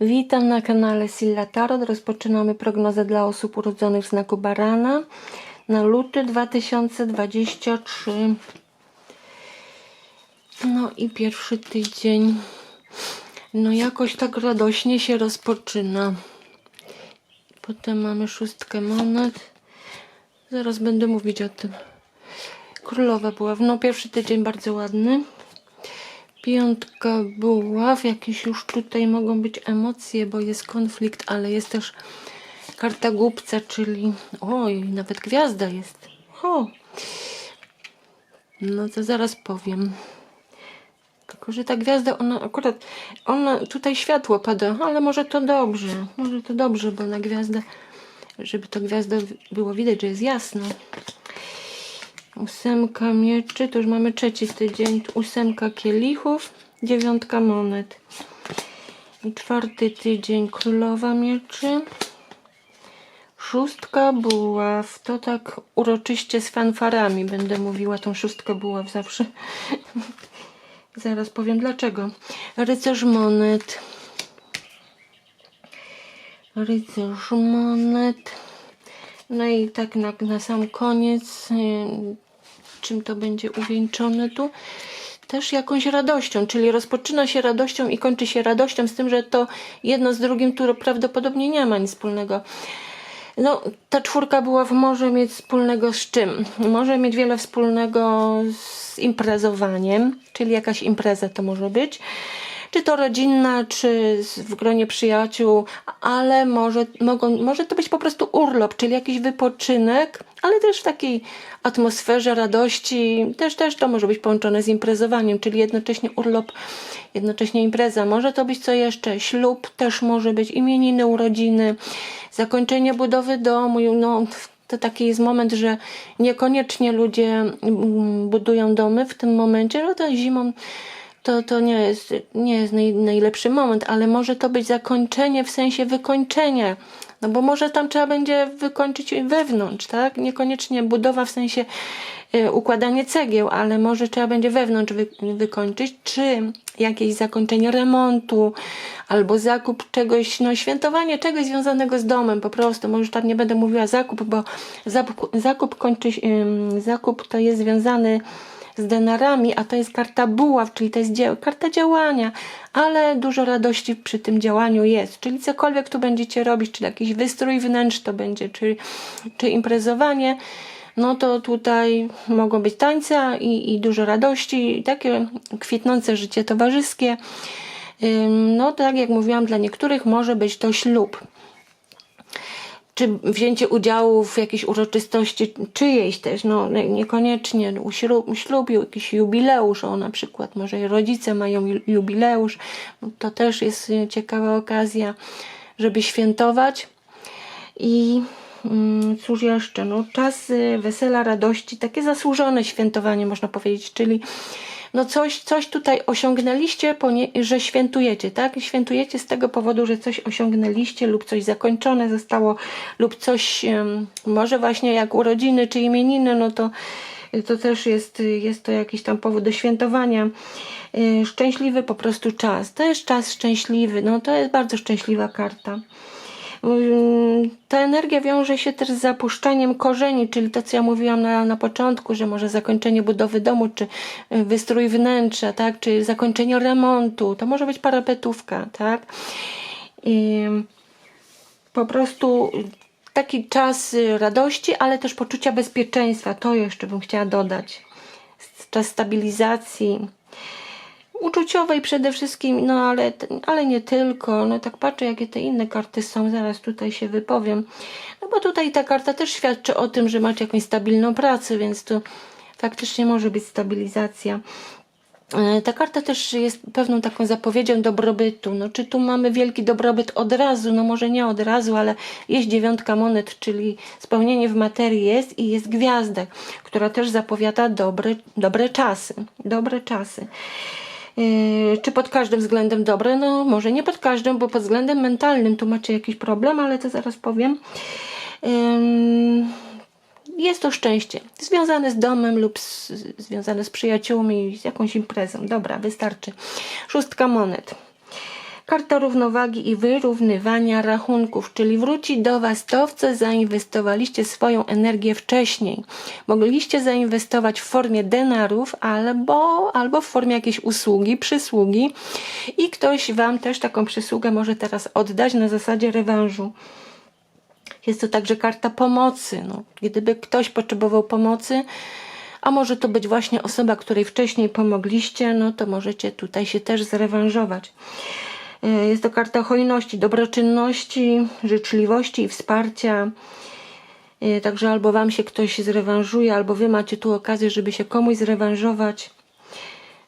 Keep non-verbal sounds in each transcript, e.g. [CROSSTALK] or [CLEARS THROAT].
Witam na kanale Silla Tarot. Rozpoczynamy prognozę dla osób urodzonych w znaku barana na luty 2023. No i pierwszy tydzień. No jakoś tak radośnie się rozpoczyna. Potem mamy szóstkę monet. Zaraz będę mówić o tym. Królowa była. No pierwszy tydzień bardzo ładny. Piątka buław, jakieś już tutaj mogą być emocje, bo jest konflikt, ale jest też karta głupca, czyli oj, nawet gwiazda jest. O. No to zaraz powiem. Tylko, że ta gwiazda, ona akurat, ona, tutaj światło pada, ale może to dobrze, może to dobrze, bo na gwiazdę, żeby to gwiazda było widać, że jest jasno. Ósemka mieczy, to już mamy trzeci tydzień. Ósemka kielichów, dziewiątka monet. I czwarty tydzień królowa mieczy. Szóstka buław. To tak uroczyście z fanfarami będę mówiła tą szóstkę buław zawsze. [LAUGHS] Zaraz powiem dlaczego. Rycerz monet. Rycerz monet. No i tak na, na sam koniec, y, czym to będzie uwieńczone tu? Też jakąś radością, czyli rozpoczyna się radością i kończy się radością, z tym, że to jedno z drugim, które prawdopodobnie nie ma nic wspólnego. No, ta czwórka była w może mieć wspólnego z czym? Może mieć wiele wspólnego z imprezowaniem, czyli jakaś impreza to może być czy to rodzinna, czy w gronie przyjaciół, ale może, mogą, może to być po prostu urlop, czyli jakiś wypoczynek, ale też w takiej atmosferze radości, też, też to może być połączone z imprezowaniem, czyli jednocześnie urlop, jednocześnie impreza. Może to być co jeszcze? Ślub też może być, imieniny, urodziny, zakończenie budowy domu, no to taki jest moment, że niekoniecznie ludzie mm, budują domy w tym momencie, no to zimą to, to nie jest, nie jest naj, najlepszy moment, ale może to być zakończenie w sensie wykończenia. No bo może tam trzeba będzie wykończyć wewnątrz, tak? Niekoniecznie budowa w sensie y, układanie cegieł, ale może trzeba będzie wewnątrz wy, wykończyć, czy jakieś zakończenie remontu, albo zakup czegoś, no świętowanie czegoś związanego z domem po prostu. Może tam nie będę mówiła zakup, bo zakup, zakup kończy, ym, zakup to jest związany z denarami, a to jest karta buław, czyli to jest dzieł, karta działania, ale dużo radości przy tym działaniu jest. Czyli cokolwiek tu będziecie robić, czy jakiś wystrój wnętrz to będzie, czy, czy imprezowanie, no to tutaj mogą być tańce i, i dużo radości, i takie kwitnące życie towarzyskie. No tak jak mówiłam, dla niektórych może być to ślub czy wzięcie udziału w jakiejś uroczystości czyjejś też, no nie- niekoniecznie u ślub, ślub jakiś jubileusz, o na przykład może rodzice mają ju- jubileusz, no, to też jest ciekawa okazja, żeby świętować. I mm, cóż jeszcze, no czas y, wesela, radości, takie zasłużone świętowanie można powiedzieć, czyli no coś, coś tutaj osiągnęliście, że świętujecie, tak? Świętujecie z tego powodu, że coś osiągnęliście lub coś zakończone zostało lub coś, może właśnie jak urodziny czy imieniny, no to to też jest, jest to jakiś tam powód do świętowania. Y, Szczęśliwy po prostu czas. To jest czas szczęśliwy. No to jest bardzo szczęśliwa karta. Ta energia wiąże się też z zapuszczaniem korzeni, czyli to, co ja mówiłam na, na początku, że może zakończenie budowy domu, czy y, wystrój wnętrza, tak, czy zakończenie remontu. To może być parapetówka, tak. Ym, po prostu taki czas y, radości, ale też poczucia bezpieczeństwa. To jeszcze bym chciała dodać. Czas stabilizacji uczuciowej przede wszystkim, no ale, ale nie tylko. No tak patrzę, jakie te inne karty są, zaraz tutaj się wypowiem. No bo tutaj ta karta też świadczy o tym, że macie jakąś stabilną pracę, więc tu faktycznie może być stabilizacja. E, Ta karta też jest pewną taką zapowiedzią dobrobytu. No, czy tu mamy wielki dobrobyt od razu? No może nie od razu, ale jest dziewiątka monet, czyli spełnienie w materii jest i jest gwiazda, która też zapowiada dobre, dobre czasy. Dobre czasy. Yy, czy pod każdym względem dobre? No może nie pod każdym, bo pod względem mentalnym tu macie jakiś problem, ale to zaraz powiem. Ym, jest to szczęście związane z domem lub z, związane z przyjaciółmi, z jakąś imprezą. Dobra, wystarczy. Szóstka monet. Karta równowagi i wyrównywania rachunków, czyli wróci do Was to, w co zainwestowaliście swoją energię wcześniej. Mogliście zainwestować w formie denarów albo, albo w formie jakiejś usługi, przysługi i ktoś Wam też taką przysługę może teraz oddać na zasadzie rewanżu. Jest to także karta pomocy. No, gdyby ktoś potrzebował pomocy, a może to być właśnie osoba, której wcześniej pomogliście, no to możecie tutaj się też zrewanżować. Y, Jest to karta hojności, dobroczynności, życzliwości i wsparcia. Y, Także albo wam się ktoś zrewanżuje, albo wy macie tu okazję, żeby się komuś zrewanżować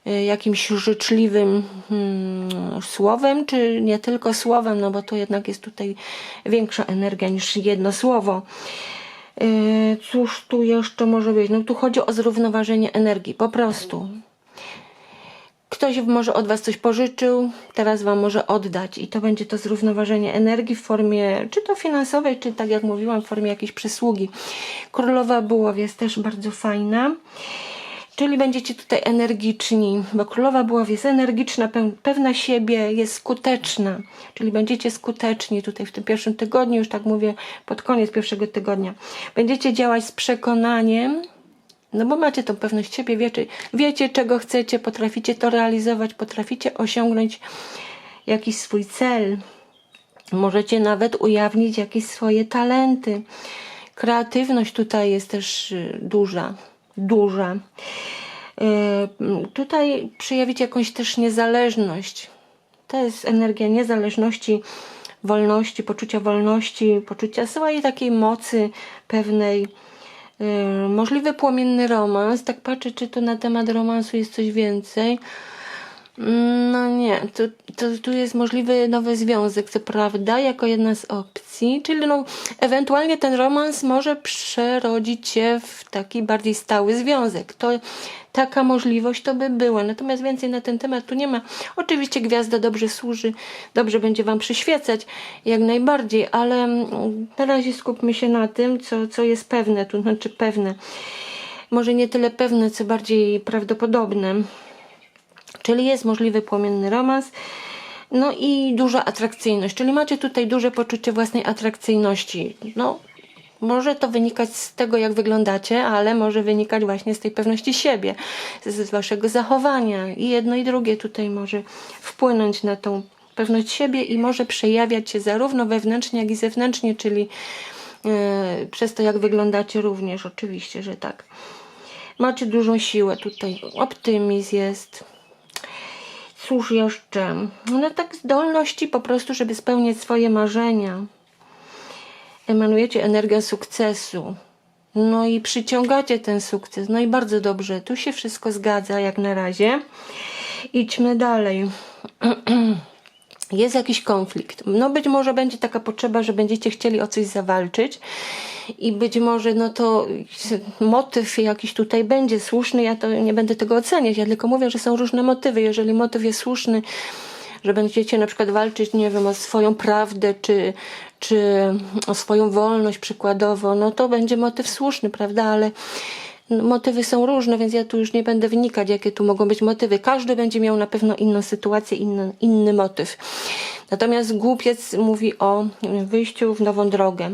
y, jakimś życzliwym hmm, słowem, czy nie tylko słowem, no bo to jednak jest tutaj większa energia niż jedno słowo. Cóż tu jeszcze może być? No tu chodzi o zrównoważenie energii, po prostu. Ktoś może od Was coś pożyczył, teraz Wam może oddać i to będzie to zrównoważenie energii w formie czy to finansowej, czy tak jak mówiłam, w formie jakiejś przysługi. Królowa Buław jest też bardzo fajna. Czyli będziecie tutaj energiczni, bo królowa buław jest energiczna, pewna siebie, jest skuteczna. Czyli będziecie skuteczni tutaj w tym pierwszym tygodniu, już tak mówię, pod koniec pierwszego tygodnia. Będziecie działać z przekonaniem, no bo macie tą pewność siebie, wiecie, wiecie czego chcecie, potraficie to realizować, potraficie osiągnąć jakiś swój cel. Możecie nawet ujawnić jakieś swoje talenty. Kreatywność tutaj jest też y, duża, duża. Y, Tutaj przejawić jakąś też niezależność. To jest energia niezależności, wolności, poczucia wolności, poczucia swojej takiej mocy pewnej. Y, Możliwy płomienny romans. Tak patrzę, czy tu na temat romansu jest coś więcej. No nie, tu, tu jest możliwy nowy związek, co prawda, jako jedna z opcji, czyli no, ewentualnie ten romans może przerodzić się w taki bardziej stały związek. To taka możliwość to by była, natomiast więcej na ten temat tu nie ma. Oczywiście gwiazda dobrze służy, dobrze będzie Wam przyświecać, jak najbardziej, ale mm, na razie skupmy się na tym, co, co jest pewne, tu znaczy pewne. Może nie tyle pewne, co bardziej prawdopodobne. Czyli jest możliwy płomienny romans. No i duża atrakcyjność, czyli macie tutaj duże poczucie własnej atrakcyjności. No, może to wynikać z tego, jak wyglądacie, ale może wynikać właśnie z tej pewności siebie, z, waszego zachowania. I jedno i drugie tutaj może wpłynąć na tą pewność siebie i może przejawiać się zarówno wewnętrznie, jak i zewnętrznie, czyli e, przez to, jak wyglądacie również, oczywiście, że tak. Macie dużą siłę tutaj, optymizm jest, Cóż jeszcze? No tak zdolności po prostu, żeby spełniać swoje marzenia. Emanujecie energię sukcesu. No i przyciągacie ten sukces. No i bardzo dobrze. Tu się wszystko zgadza jak na razie. Idźmy dalej. [CLEARS THROAT] Jest jakiś konflikt. No być może będzie taka potrzeba, że będziecie chcieli o coś zawalczyć i być może no to motyw jakiś tutaj będzie słuszny, ja to nie będę tego oceniać, ja tylko mówię, że są różne motywy. Jeżeli motyw jest słuszny, że będziecie na przykład walczyć, nie wiem, o swoją prawdę, czy, czy o swoją wolność przykładowo, no to będzie motyw słuszny, prawda, ale motywy są różne, więc ja tu już nie będę wnikać, jakie tu mogą być motywy. Każdy będzie miał na pewno inną sytuację, inny, inny motyw. Natomiast głupiec mówi o wyjściu w nową drogę.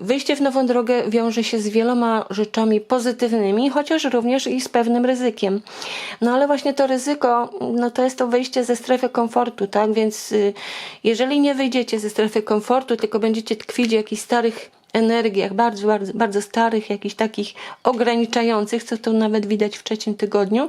Wyjście w nową drogę wiąże się z wieloma rzeczami pozytywnymi, chociaż również i z pewnym ryzykiem. No ale właśnie to ryzyko, no to jest to wyjście ze strefy komfortu, tak? Więc y, jeżeli nie wyjdziecie ze strefy komfortu, tylko będziecie tkwić w jakichś starych energiach, bardzo, bardzo, bardzo starych, jakichś takich ograniczających, co to nawet widać w trzecim tygodniu,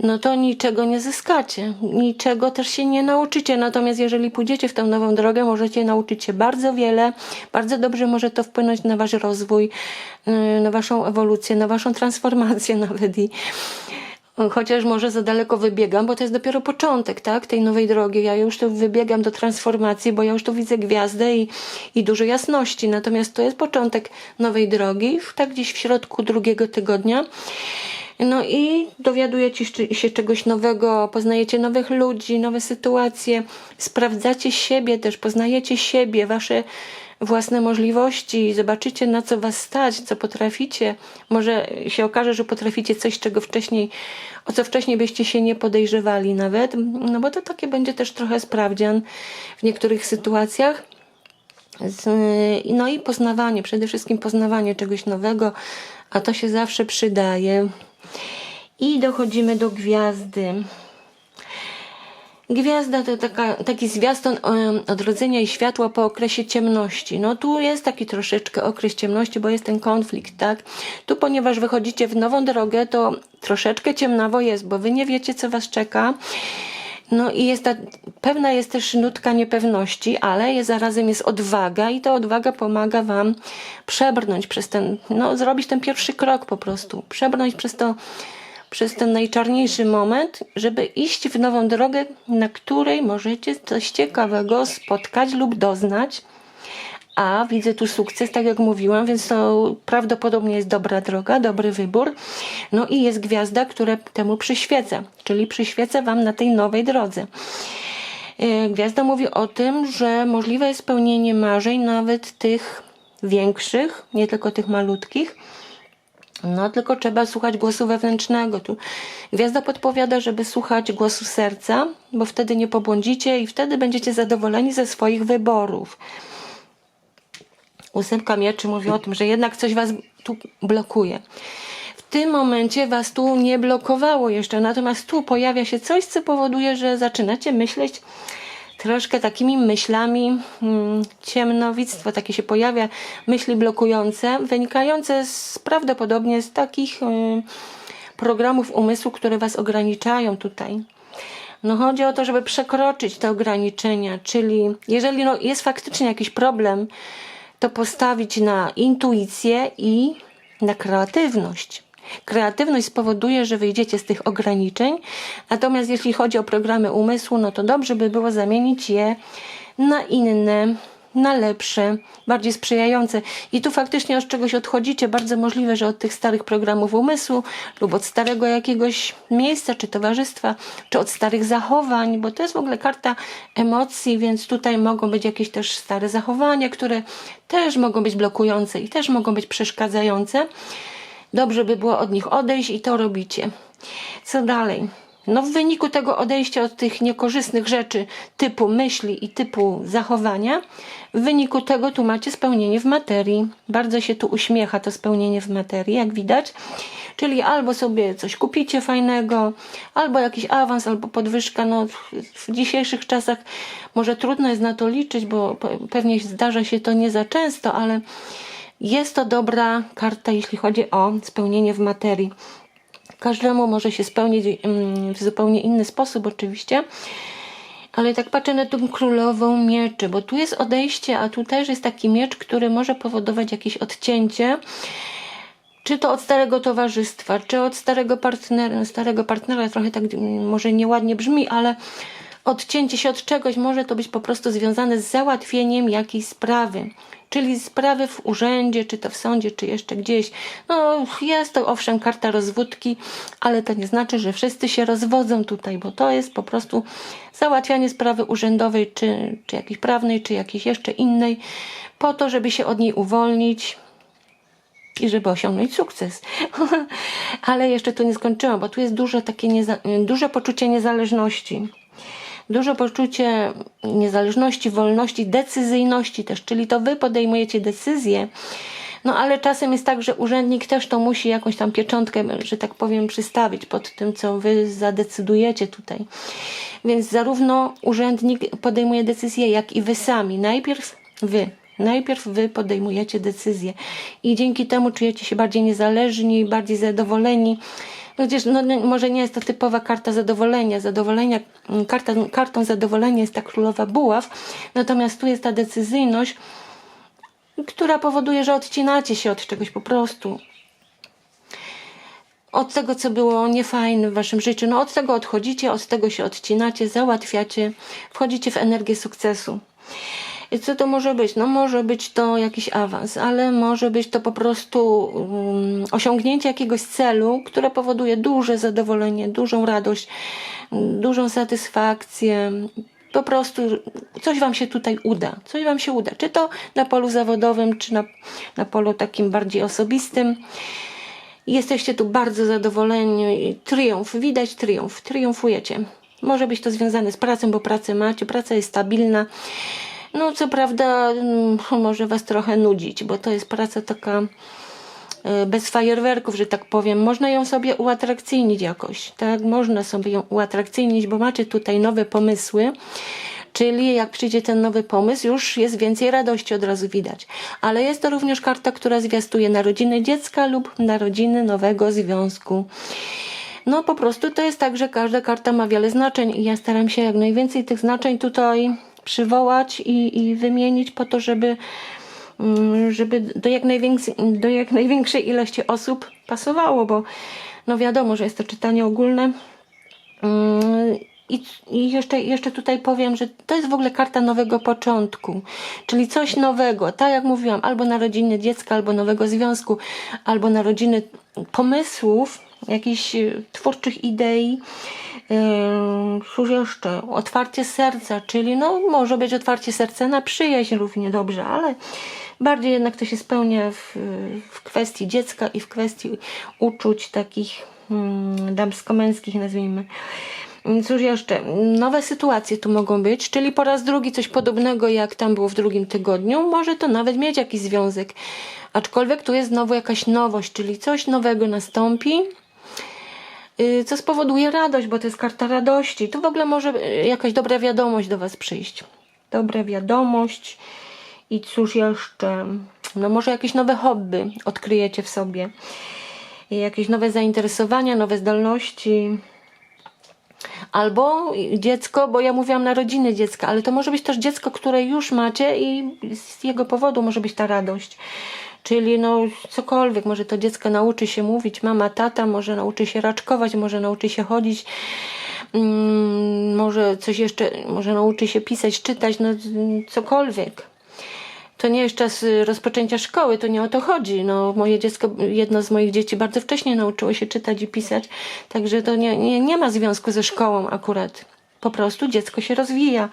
no to niczego nie zyskacie, niczego też się nie nauczycie. Natomiast jeżeli pójdziecie w tę nową drogę, możecie nauczyć się bardzo wiele, bardzo dobrze może to wpłynąć na wasz rozwój, yy, na waszą ewolucję, na waszą transformację [LAUGHS] nawet i Chociaż może za daleko wybiegam, bo to jest dopiero początek, tak, tej nowej drogi. Ja już tu wybiegam do transformacji, bo ja już tu widzę gwiazdę i, i dużo jasności. Natomiast to jest początek nowej drogi, tak gdzieś w środku drugiego tygodnia. No i dowiadujecie się- czegoś nowego, poznajecie nowych ludzi, nowe sytuacje, sprawdzacie siebie też, poznajecie siebie, wasze, własne możliwości, zobaczycie na co was stać, co potraficie. Może się okaże, że potraficie coś, czego wcześniej, o co wcześniej byście się nie podejrzewali nawet, no bo to takie będzie też trochę sprawdzian w niektórych sytuacjach. No i poznawanie, przede wszystkim poznawanie czegoś nowego, a to się zawsze przydaje. I dochodzimy do gwiazdy. Gwiazda to taka, taki zwiastun odrodzenia i światła po okresie ciemności. No tu jest taki troszeczkę okres ciemności, bo jest ten konflikt, tak? Tu ponieważ wychodzicie w nową drogę, to troszeczkę ciemnawo jest, bo wy nie wiecie, co was czeka. No i jest ta, pewna jest też nutka niepewności, ale jest, zarazem jest odwaga i ta odwaga pomaga wam przebrnąć przez ten, no zrobić ten pierwszy krok po prostu. Przebrnąć przez to, przez ten najczarniejszy moment, żeby iść w nową drogę, na której możecie coś ciekawego spotkać lub doznać. A widzę tu sukces, tak jak mówiłam, więc to prawdopodobnie jest dobra droga, dobry wybór. No i jest gwiazda, która temu przyświeca, czyli przyświeca Wam na tej nowej drodze. E, Gwiazda mówi o tym, że możliwe jest spełnienie marzeń, nawet tych większych, nie tylko tych malutkich. No, tylko trzeba słuchać głosu wewnętrznego. Tu gwiazda podpowiada, żeby słuchać głosu serca, bo wtedy nie pobłądzicie i wtedy będziecie zadowoleni ze swoich wyborów. Ósemka mieczy mówi o tym, że jednak coś was tu blokuje. W tym momencie was tu nie blokowało jeszcze, natomiast tu pojawia się coś, co powoduje, że zaczynacie myśleć troszkę takimi myślami hmm, ciemnowictwo takie się pojawia, myśli blokujące, wynikające z, prawdopodobnie z takich hmm, programów umysłu, które was ograniczają tutaj. No chodzi o to, żeby przekroczyć te ograniczenia, czyli jeżeli no, jest faktycznie jakiś problem, to postawić na intuicję i na kreatywność. Kreatywność spowoduje, że wyjdziecie z tych ograniczeń, natomiast jeśli chodzi o programy umysłu, no to dobrze by było zamienić je na inne, na lepsze, bardziej sprzyjające. I tu faktycznie od czegoś odchodzicie. Bardzo możliwe, że od tych starych programów umysłu lub od starego jakiegoś miejsca czy towarzystwa, czy od starych zachowań, bo to jest w ogóle karta emocji, więc tutaj mogą być jakieś też stare zachowania, które też mogą być blokujące i też mogą być przeszkadzające. Dobrze by było od nich odejść i to robicie. Co dalej? No w wyniku tego odejścia od tych niekorzystnych rzeczy typu myśli i typu zachowania, w wyniku tego tu macie spełnienie w materii. Bardzo się tu uśmiecha to spełnienie w materii, jak widać. Czyli albo sobie coś kupicie fajnego, albo jakiś awans, albo podwyżka. No, w dzisiejszych czasach może trudno jest na to liczyć, bo pe- pewnie zdarza się to nie za często, ale jest to dobra karta, jeśli chodzi o spełnienie w materii. Każdemu może się spełnić mm, w zupełnie inny sposób, oczywiście. Ale tak patrzę na tą królową mieczy, bo tu jest odejście, a tu też jest taki miecz, który może powodować jakieś odcięcie. Czy to od starego towarzystwa, czy od starego partnera. Starego partnera trochę tak mm, może nieładnie brzmi, ale odcięcie się od czegoś może to być po prostu związane z załatwieniem jakiejś sprawy. Czyli sprawy w urzędzie, czy to w sądzie, czy jeszcze gdzieś. No, jest to owszem karta rozwódki, ale to nie znaczy, że wszyscy się rozwodzą tutaj, bo to jest po prostu załatwianie sprawy urzędowej, czy, czy jakiejś prawnej, czy jakiejś jeszcze innej, po to, żeby się od niej uwolnić, i żeby osiągnąć sukces. [LAUGHS] Ale jeszcze tu nie skończyłam, bo tu jest duże takie nieza- duże poczucie niezależności. Duże poczucie niezależności, wolności, decyzyjności też, czyli to wy podejmujecie decyzje. No ale czasem jest tak, że urzędnik też to musi jakąś tam pieczątkę, że tak powiem, przystawić pod tym, co wy zadecydujecie tutaj. Więc zarówno urzędnik podejmuje decyzje, jak i wy sami. Najpierw wy, Najpierw wy podejmujecie decyzje i dzięki temu czujecie się bardziej niezależni, bardziej zadowoleni. No Chociaż no, nie- może nie jest to typowa karta zadowolenia. Zadowolenia mm, karta, kartą zadowolenia jest ta królowa buław, natomiast tu jest ta decyzyjność, która powoduje, że odcinacie się od czegoś po prostu. Od tego, co było niefajne w waszym życiu. No od tego odchodzicie, od tego się odcinacie, załatwiacie, wchodzicie w energię sukcesu. I co to może być? No może być to jakiś awans, ale może być to po prostu um, osiągnięcie jakiegoś celu, które powoduje duże zadowolenie, dużą radość, dużą satysfakcję. po prostu coś Wam się tutaj uda. Coś Wam się uda. Czy to na polu zawodowym, czy na, na polu takim bardziej osobistym. Jesteście tu bardzo zadowoleni. Triumf, widać triumf. Triumfujecie. Może być to związane z pracą, bo pracę macie, praca jest stabilna. No, co prawda, mm, może Was trochę nudzić, bo to jest praca taka e, bez fajerwerków, że tak powiem. Można ją sobie uatrakcyjnić jakoś, tak? Można sobie ją uatrakcyjnić, bo macie tutaj nowe pomysły. Czyli jak przyjdzie ten nowy pomysł, już jest więcej radości od razu widać. Ale jest to również karta, która zwiastuje narodziny dziecka lub narodziny nowego związku. No po prostu to jest tak, że każda karta ma wiele znaczeń i ja staram się jak najwięcej tych znaczeń tutaj przywołać i, i wymienić po to, żeby, mm, żeby do jak, do jak największej ilości osób pasowało, bo no wiadomo, że jest to czytanie ogólne. Mm, I, I jeszcze, jeszcze tutaj powiem, że to jest w ogóle karta nowego początku, czyli coś nowego, tak jak mówiłam, albo narodziny dziecka, albo nowego związku, albo narodziny pomysłów, jakichś e, twórczych idei. Cóż jeszcze? Otwarcie serca, czyli no może być otwarcie serca na przyjaźń równie dobrze, ale bardziej jednak to się spełnia w, w kwestii dziecka i w kwestii uczuć takich hmm, damsko-męskich, nazwijmy. Cóż jeszcze? Nowe sytuacje tu mogą być, czyli po raz drugi coś podobnego jak tam było w drugim tygodniu. Może to nawet mieć jakiś związek. Aczkolwiek tu jest znowu jakaś nowość, czyli coś nowego nastąpi, co spowoduje radość, bo to jest karta radości. Tu w ogóle może y, jakaś dobra wiadomość do Was przyjść. Dobra wiadomość. I cóż jeszcze? No może jakieś nowe hobby odkryjecie w sobie. Jakieś nowe zainteresowania, nowe zdolności. Albo dziecko, bo ja mówiłam narodziny dziecka, ale to może być też dziecko, które już macie i z jego powodu może być ta radość. Czyli no cokolwiek, może to dziecko nauczy się mówić mama, tata, może nauczy się raczkować, może nauczy się chodzić, mm, może coś jeszcze, może nauczy się pisać, czytać, no cokolwiek. To nie jest czas y, rozpoczęcia szkoły, to nie o to chodzi. No, moje dziecko, jedno z moich dzieci bardzo wcześnie nauczyło się czytać i pisać, także to nie, nie, nie ma związku ze szkołą akurat. Po prostu dziecko się rozwija,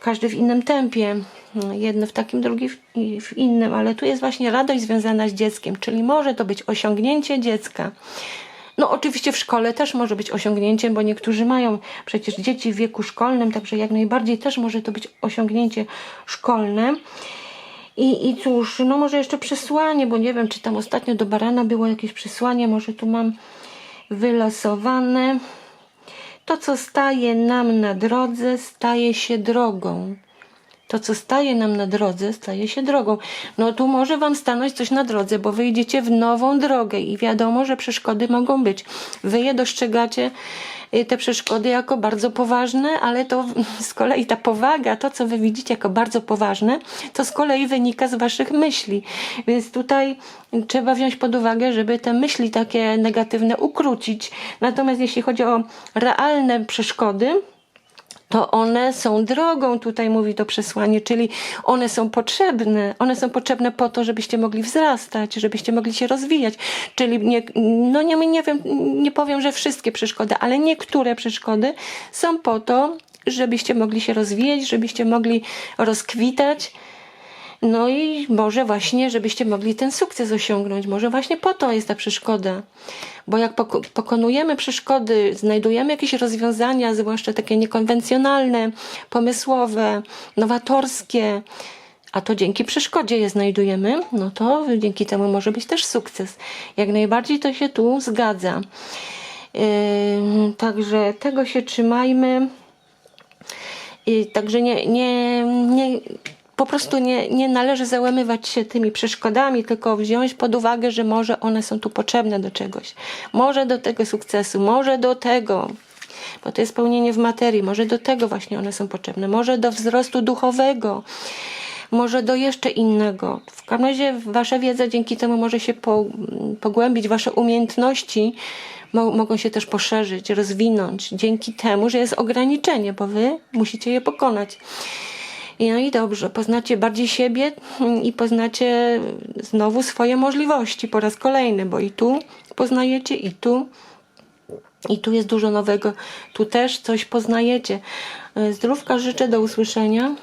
każdy w innym tempie. No, Jedno w takim, drugi w innym, ale tu jest właśnie radość związana z dzieckiem, czyli może to być osiągnięcie dziecka. No oczywiście w szkole też może być osiągnięciem, bo niektórzy mają przecież dzieci w wieku szkolnym, także jak najbardziej też może to być osiągnięcie szkolne. I, I cóż, no może jeszcze przesłanie, bo nie wiem, czy tam ostatnio do barana było jakieś przesłanie, może tu mam wylosowane. To, co staje nam na drodze, staje się drogą. To, co staje nam na drodze, staje się drogą. No tu może Wam stanąć coś na drodze, bo wyjdziecie w nową drogę i wiadomo, że przeszkody mogą być. Wy je dostrzegacie, y, te przeszkody, jako bardzo poważne, ale to [LAUGHS] z kolei ta powaga, to co Wy widzicie jako bardzo poważne, to z kolei wynika z Waszych myśli. Więc tutaj trzeba wziąć pod uwagę, żeby te myśli takie negatywne ukrócić. Natomiast jeśli chodzi o realne przeszkody, to one są drogą, tutaj mówi to przesłanie, czyli one są potrzebne. One są potrzebne po to, żebyście mogli wzrastać, żebyście mogli się rozwijać. Czyli nie, no nie, nie wiem, nie powiem, że wszystkie przeszkody, ale niektóre przeszkody są po to, żebyście mogli się rozwijać, żebyście mogli rozkwitać. No i może właśnie, żebyście mogli ten sukces osiągnąć. Może właśnie po to jest ta przeszkoda. Bo jak poko- pokonujemy przeszkody, znajdujemy jakieś rozwiązania, zwłaszcza takie niekonwencjonalne, pomysłowe, nowatorskie, a to dzięki przeszkodzie je znajdujemy, no to dzięki temu może być też sukces. Jak najbardziej to się tu zgadza. Yy, także tego się trzymajmy. I także nie, nie, nie, po prostu nie, nie należy załamywać się tymi przeszkodami, tylko wziąć pod uwagę, że może one są tu potrzebne do czegoś. Może do tego sukcesu, może do tego, bo to jest spełnienie w materii, może do tego właśnie one są potrzebne, może do wzrostu duchowego, może do jeszcze innego. W każdym razie wasza wiedza dzięki temu może się po, pogłębić, wasze umiejętności mo mogą się też poszerzyć, rozwinąć, dzięki temu, że jest ograniczenie, bo wy musicie je pokonać. No i dobrze, poznacie bardziej siebie i poznacie znowu swoje możliwości po raz kolejny, bo i tu poznajecie, i tu. I tu jest dużo nowego. Tu też coś poznajecie. Zdrówka życzę, do usłyszenia.